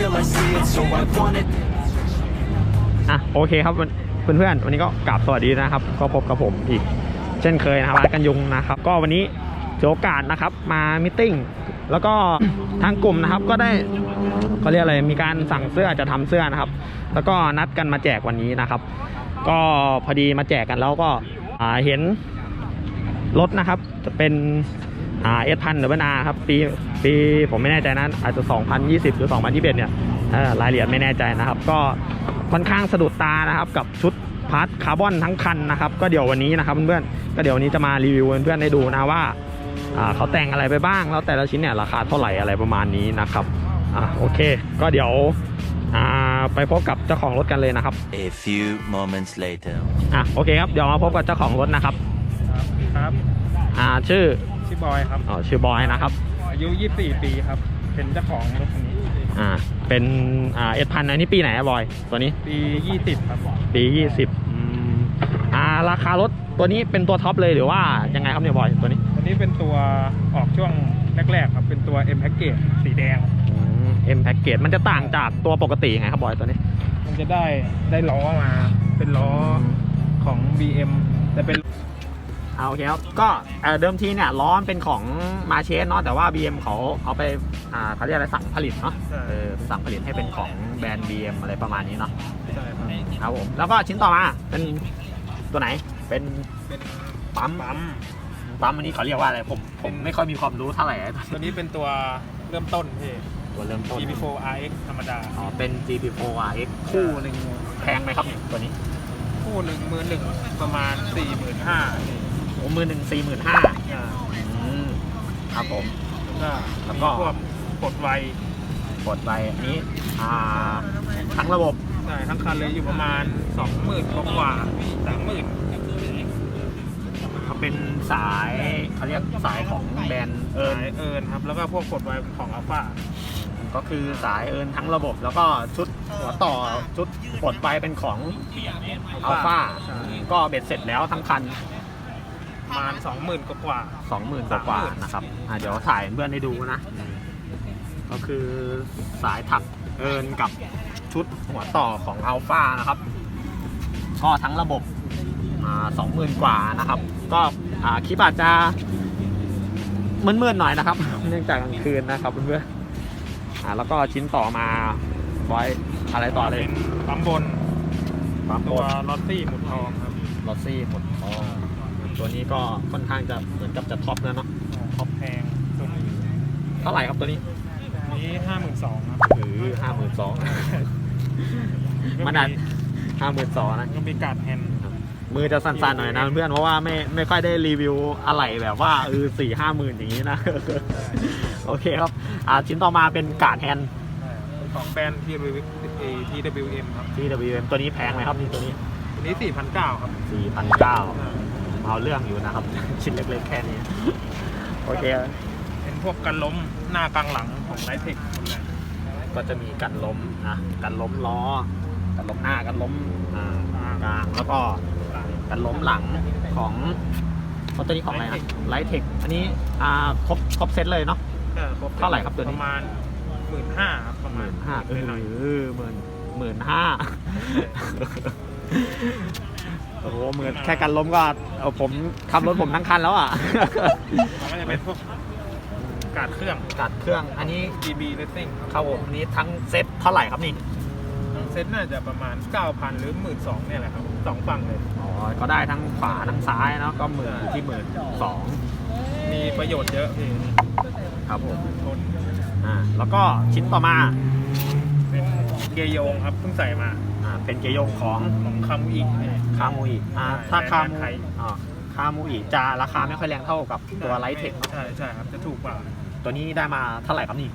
till I see it, so I want it. อะโอเคครับเพื่อนเพื่อนๆวันนี้ก็กราบสวัสดีนะครับ ก็พบกับผมอีก เช่นเคยนะครับร้านกันยุงนะครับ ก็วันนี้ถือโอกาสนะครับมามิทติ้งแล้วก็ทางกลุ่มนะครับก็ได้เขาเรียกอะไรมีการสั่งเสื้อจะทำเสื้อนะครับ แล้วก็นัดกันมาแจกวันนี้นะครับ ก็พอดีมาแจกกันแล้วก็เห็นรถนะครับจะเป็น อ่าเอสพันหรือว่านาครับปีปีผมไม่แน่ใจนะอาจจะ 2020 หรือ 2021 เนี่ยเอ่อรายละเอียดไม่แน่ใจนะครับ ก็ค่อนข้างสะดุดตานะครับกับชุดพาร์ทคาร์บอนทั้งคันนะครับก็เดี๋ยววันนี้นะครับเพื่อนๆก็เดี๋ยววันนี้จะมารีวิวเพื่อนๆให้ดูนะว่าอ่าเขาแต่งอะไรไปบ้างแล้วแต่ละชิ้นเนี่ยราคาเท่าไหร่อะไรประมาณนี้นะครับอะโอเค ก็เดี๋ยวอ่าไปพบกับเจ้าของรถกันเลยนะครับ A few moments later. อะโอเคครับเดี๋ยวมาพบกับเจ้าของรถนะครับ ครับอ่าชื่อชื่ อบอยครับอ๋อชื่อบอยนะครับ อายุ 24 ปีครับ เป็นเจ้าของรถคันนี้ อ่า เป็นอ่าเอ็ดพันอันนี้ปีไหนอะบอย ตัวนี้ปี 20 ครับปี20อืมอ่าราคารถตัวนี้เป็นตัวท็อปเลยหรือว่ายังไงครับเนี่ยบอยตัวนี้ตัวนี้เป็นตัวออกช่วงแรกๆครับ เป็นตัว M Package สีแดง เอ็มแพ็กเกจมันจะต่างจากตัวปกติยังไงครับบอยตัวนี้มันจะได้ได้ล้อมา เป็นล้อของ BM แต่เป็น อ่าโอเคครับก็เอ่อเดิมทีเนี่ยล้อมันเป็นของมาเชสเนาะแต่ว่า BM เขาเอาไปอ่าเขาเรียกอะไรสั่งผลิตเนาะใช่เออสั่งผลิตให้เป็นของแบรนด์ BM อะไรประมาณนี้เนาะใช่ครับครับผมแล้วก็ชิ้นต่อมาเป็นตัวไหนเป็นเป็นปั๊มปั๊มปั๊มอันนี้เขาเรียกว่าอะไรผมผมไม่ค่อยมีความรู้เท่าไหร่ไอ้ตัวนี้เป็นตัวเริ่มต้นพี่ตัวเริ่มต้น GP4 RX ธรรมดาอ๋อเป็น GP4 RX คู่หนึ่งแพงไหมครับเนี่ยตัวนี้ คู่หนึ่งมือหนึ่งประมาณ45,000โอ้มือหนึ่งสี่หมื่นห้าอ่าครับผม แล้วแล้วก็ก็มีพวกกดไวกดไปอันนี้อ่าทั้งระบบใช่ทั้งคันเลยอยู่ประมาณ20,000กว่าสามหมื่นเขาเป็นสายเขาเรียกสายของแบรนด์เอิเอิร์นเอินครับ แล้วก็พวกกดไวของอัลฟาก็คือสายเอิร์นทั้งระบบ แล้วก็ชุดหัวต่อชุดกดไปเป็นของอัลฟาก็เบ็ดเสร็จแล้วทั้งคัน ประมาณ 20,000กว่า สองหมื่นกว่าๆนะครับอะเดี๋ยวถ่ายให้เพื่อนให้ดูนะ ก็คือสายถักเอินกับชุดหัวต่อของอัลฟานะครับ ก็ทั้งระบบสองหมื่นกว่านะครับ ก็อ่าคลิปอาจจะมืดๆหน่อยนะครับ เนื่องจากกลางคืนนะครับเพื่อนๆอ่าแล้วก็ชิ้นต่อมาบอยอะไรต่อๆเลยเป็นปั๊มบนปั๊มตัวลอตตี้หมุนทองครับ ลอซี่หมดทอง ตัวนี้ก็ค่อนข้างจะเหมือนกับจะท็อปแล้วเนาะท็อปแพงสุดเท่าไหร่ครับตัวนี้นี้52,000ครับหรือห้าหมื่นสองมันอาจห้าหมื่นสองนะก็มีการ์ดแฮนด์มือจะสั่นๆหน่อยนะเพื่อนเพราะว่าไม่ไม่ค่อยได้รีวิวอะไรแบบว่าเออสี่ห้าหมื่นอย่างนี้นะ โอเคครับอ่าชิ้นต่อมาเป็นการ์ดแฮนด์เป็นของแบรนด์ TW TWM ครับที่ WM ตัวนี้แพงไหมครับนี่ตัวนี้ตัวนี้4,900ครับสี่พัน เก้าเอาเรื่องอยู่นะครับ ชิ้นเล็กๆแค่นี้ โอเคเป็นพวกกันล้มหน้ากลางหลังของไลท์เทคก็จะมีกันล้มนะกันล้มล้อ กันล้มหน้ากันล้มอ่ากลางแล้วก็กันล้มหลังของของตัวนี้ของอะไรนะไลท์เทคอันนี้อ่าครบครบเซตเลยเนาะเท่าไหร่ครับตัวนี้ประมาณหมื่นห้าครับประหมาณมื่นห้าเอหน่อยอหมื่นหมื่นห้า โอ้โหหมื่นแค่กันล้มก็เอาผมทำรถผมทั้งคันแล้วอะๆมันก็จะเป็นพวกการดเครื่อง กัดเครื่อง อันนี้ GB Racing ครับครับผมอันนี้ทั้งเซตเท่าไหร่ครับนี่ ทั้งเซ็ตน่าจะประมาณ 9,000 หรือ 12,000เนี่ยแหละครับสองฝั่งเลย อ๋อ ก็ได้ทั้งขวาทั้งซ้ายเนาะ ก็หมื่นอยู่ที่หมื่นสองมีประโยชน์เยอะพี่ครับผม ทนอ่า แล้วก็ชิ้นต่อมา เป็นเกียร์โยงครับเพิ่งใส่มาอ่าเป็นเกยร์โยงของของคามูอิเนี่ยคามูอิอ่าใช่ถ้าคาแบรนด์มูไทยอ่าคามูอิจะราคาไม่ค่อยแรงเท่ากับตัวไลท์เทคใช่ใช่ครับจะถูกกว่า ตัวนี้ได้มาเท่าไหร่ครับนี่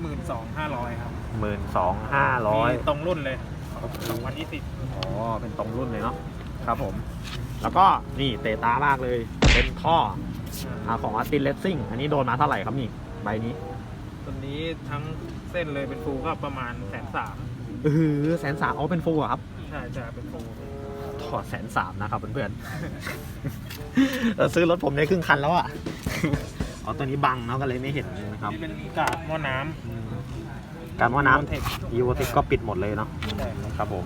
12,500ครับหมื่นสองห้าร้อยมีตรงรุ่นเลยสองพันยี่สิบอ๋อเป็นตรงรุ่นเลยเนาะครับผม แล้วก็นี่เตะตามากเลยเป็นข้ออ่าของอาร์ตินเลสซิ่งอันนี้โดนมาเท่าไหร่ครับนี่ใบนี้ ตัวนี้ทั้งเส้นเลยเป็นฟูลก็ประมาณแสนสาม เออแสนสามอ๋อเป็นฟูลเหรอครับ ใช่ใช่เป็นฟูลถอดแสนสามนะครับเพื่อนๆ เออซื้อรถผมได้ครึ่งคันแล้วอะ อ๋อตัวนี้บังเนาะก็เลยไม่เห็นนะครับนี่เป็นกาดหม้อน้อืมการว่าน้ Evotech ำอีโวเทคก็ปิดหมดเลยเนาะำใช่ครับครับผม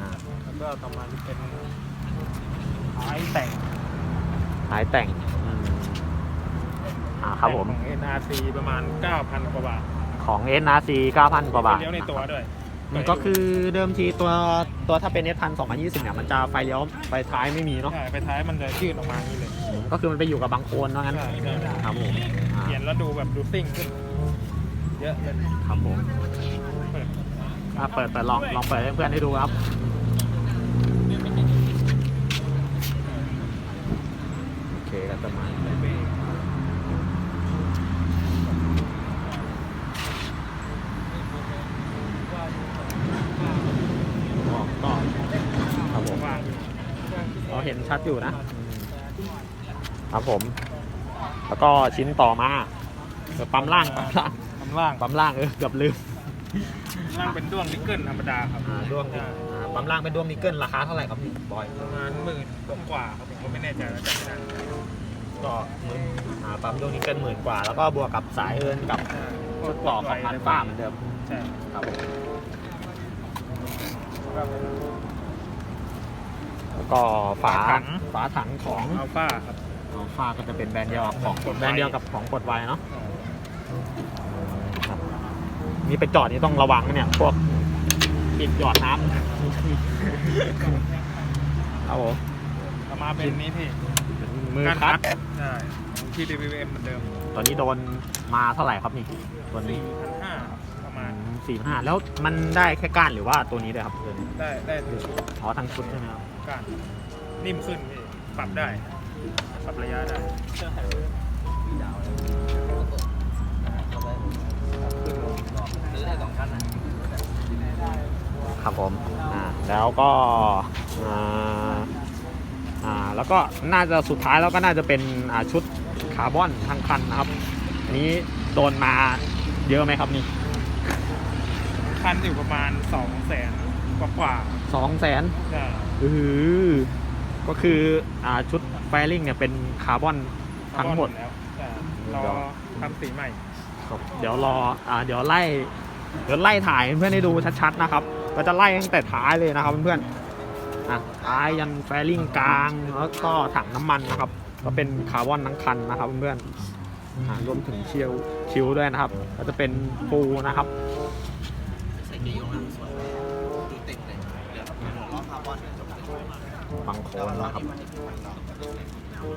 อ่าแล้วก็ต่อมาเป็นท้ายแต่งท้ายแต่งอืมอ่าครับผมของ NRC ประมาณ 9,000 กว่าบาทของ NRC 9,000 กว่าบาท เลี้ยวในตัวด้วย มันก็คือเดิมทีตัวตัวถ้าเป็น S พันสองพันยี่สิบเนี่ยมันจะไฟเลี้ยวไฟท้ายไม่มีเนาะใช่ไปท้ายมันจะยืดออกมาอย่างนี้เลยก็คือมันไปอยู่กับบางโคนว่างั้นใช่ใช่ครับผมอ่าเปลี่ยนแล้วดูแบบดูซิ่งขึ้นเยอะเลยครับผมเปิดอะเปิดเปิดลองลองเปิดให้เพื่อนให้ดูครับโอเคก็จะมาอ๋อก็ครับผม วางอยู่ เราเห็นชัดอยู่นะครับผม แล้วก็ชิ้นต่อมาเดี๋ยวปั๊มล่างปั๊มล่างข้างล่างปั๊มล่างเออเกือบลืมล่างเป็นด้วงนิกเกิลธรรมดาครับอ่าด้วงใช่อ่าปั๊มล่างเป็นด้วงนิกเกิลราคาเท่าไหร่ครับพี่บอยประมาณหมื่นกว่าๆครับผมก็ไม่แน่ใจแล้วจำไม่ได้ก็หมื่นอ่าปั๊มด้วงนิกเกิลหมื่นกว่า แล้วก็บวกกับสายเอิร์นกับชุดต่อของพันฟ้าเหมือนเดิมใช่ครับผมครับ แล้วก็ฝาฝาถัง ฝาถังของอัลฟาครับ อัลฟาก็จะเป็นแบรนด์เดียวกับของกดไวแบรนด์เดียวกับของกดไวเนาะครับนี่ไปจอดนี่ต้องระวังนะเนี่ยพวกปิดหยอดน้ำครับผมต่อมาเป็นนี้พี่มือการคัดใช่ที่ DVM เหมือนเดิมตอนนี้โดนมาเท่าไหร่ครับนี่ตัวนี้4,500ประมาณ สี่ห้าแล้วมันได้แค่ก้านหรือว่าตัวนี้ด้วยครับตัวนี้ได้ได้ถึงอ๋อทั้งชุดใช่ไหมครับ การนิ่มขึ้นพี่ปรับได้ ปรับระยะได้ครับผมอ่าแล้วก็อ่าอ่าแล้วก็น่าจะสุดท้ายแล้วก็น่าจะเป็นอ่าชุดคาร์บอนทั้งคันนะครับอันนี้โดนมาเยอะไหมครับนี่ คันอยู่ประมาณ2 0 0แสนกว่ากว่า สองแสนๆใช่อือก็คืออ่าชุดไฟลิงเนี่ยเป็นคาร์บอนทั้งหมดแล้วใช่รอทำสีใหม่ครับเดี๋ยวรออ่าเดี๋ยวไล่เดี๋ยวไล่ถ่ายให้เพื่อนให้ดูชัดๆนะครับ ก็จะไล่ตั้งแต่ท้ายเลยนะครับเพื่อนๆอะท้ายยันแฟลิงกลางแล้วก็ถังน้ำมันนะครับ ก็เป็นคาร์บอนทั้งคันนะครับเพื่อนๆอ่ารวมถึงชิลชิลด้วยนะครับ ก็จะเป็นฟูนะครับ ฟังโคนนะครับ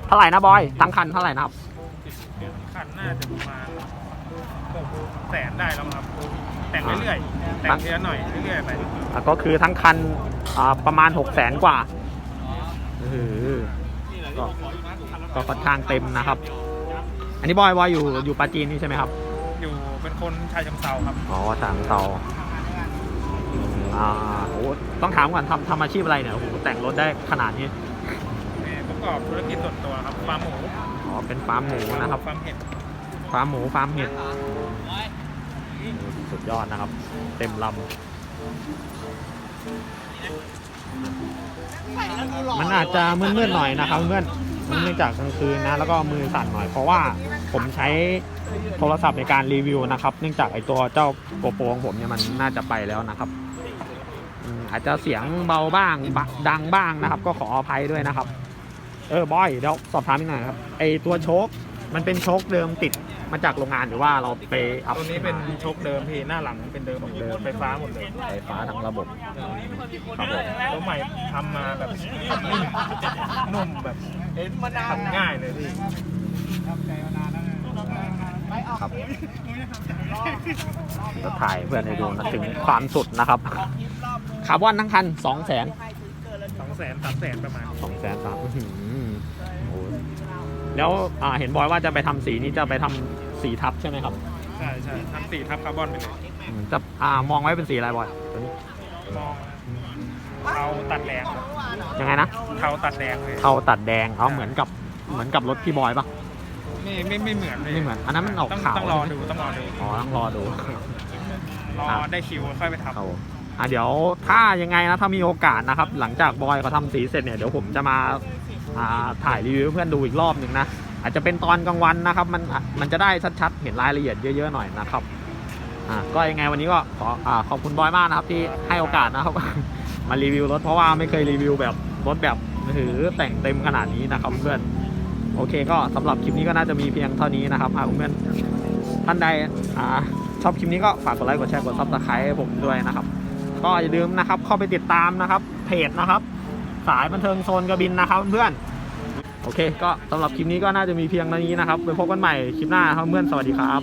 เท่าไหร่นะบอยทั้งคันเท่าไหร่นะครับคันน่าจะประมาณ6แสนได้แล้วครับ แต่งเรื่อยๆแต่งทีละหน่อยเรื่อยๆไปอะก็คือทั้งคันอ่าประมาณ6 0แสนกว่าเออก็ก็ค่อนข้างเต็มนะครับ อันนี้บอยบอยอยู่อยู่ปราจีนนี่ใช่ไหมครับอยู่เป็นคนชายชำเซาครับอ๋อสามเตาอ่าโอ้ ต้องถามก่อนทำทำอาชีพอะไรเนี่ยโอ้โหแต่งรถได้ขนาดนี้นี่ประกอบธุรกิจส่วนตัวครับฟาร์มหมูอ๋อเป็นฟาร์มหมูนะครับฟาร์มเห็ดฟาร์มหมูฟาร์มเห็ดสุดยอดนะครับ เต็มลำมันอาจจะมืดๆหน่อยนะครับเพื่อนเนื่องจากกลางคืนนะแล้วก็มือสั่นหน่อยเพราะว่าผมใช้โทรศัพท์ในการรีวิวนะครับ เนื่องจากไอตัวเจ้าโปรโปรของผมเนี่ยมันน่าจะไปแล้วนะครับ อืมอาจจะเสียงเบาบ้างบะดังบ้างนะครับ ก็ขออภัยด้วยนะครับ เออบอยเดี๋ยวสอบถามอีกหน่อยครับไอตัวโชคมันเป็นโชคเดิมติดมาจากโรงงานหรือว่าเราไปอัพตัวนี้เป็นโชคเดิมพี่หน้าหลังเป็นเดิมหมดเลยไฟฟ้าหมดเลยไฟฟ้าทั้งระบบครับผมตัวใหม่ทำมาแบบนิ่มนุ่มแบบทำง่ายเลยพี่ครับจะถ่ายเพื่อนให้ดูนะถึงความสุดนะครับ คาร์บอนทั้งคัน2 0 0 0 0 0สองแสนสามแสนประมาณนี้2 0 0 0 0 0 3โอ้ยแล้วอ่าเห็นบอยว่าจะไปทำสีนี้จะไปทำสีทับใช่ไหมครับใช่ใช่ทำสีทับคาร์บอนไปเลยอืมจะอ่ามองไว้เป็นสีอะไรบอยตัวนี้มองเทาตัดแดงยังไงนะเทาตัดแดงเลยเทาตัดแดงเอาเหมือนกับเหมือนกับรถพี่บอยปะไม่ไม่ไม่เหมือนเลยไม่เหมือนอันนั้นมันออกต้องขาวต้องรอดูต้องรอดูอ๋อต้องรอดูรออะได้คิวค่อยไปทำครับผม อะเดี๋ยวถ้ายังไงนะถ้ามีโอกาสนะครับ หลังจากบอยเขาทำสีเสร็จเนี่ยเดี๋ยวผมจะมาอ่าถ่ายรีวิวเพื่อนดูอีกรอบหนึ่งนะอาจจะเป็นตอนกลางวันนะครับ มันมันจะได้ชัดๆ เห็นรายละเอียดเยอะๆหน่อยนะครับอ่าก็ยังไงวันนี้ก็ขออ่าขอบคุณบอยมากนะครับที่ให้โอกาสนะครับ มารีวิวรถเพราะว่าไม่เคยรีวิวแบบรถแบบถือแต่งเต็มขนาดนี้นะครับเพื่อนโอเคก็สำหรับคลิปนี้ก็น่าจะมีเพียงเท่านี้นะครับหากเพื่อนท่านใดอ่าชอบคลิปนี้ก็ฝากกดไลค์กดแชร์กดซับสไครต์ให้ผมด้วยนะครับ ก็อย่าลืมนะครับเข้าไปติดตามนะครับเพจนะครับ สายบันเทิงโซนกระบินนะครับเพื่อนโอเค ก็สำหรับคลิปนี้ก็น่าจะมีเพียงเท่านี้นะครับไปพบกันใหม่คลิปหน้าครับเพื่อนสวัสดีครับ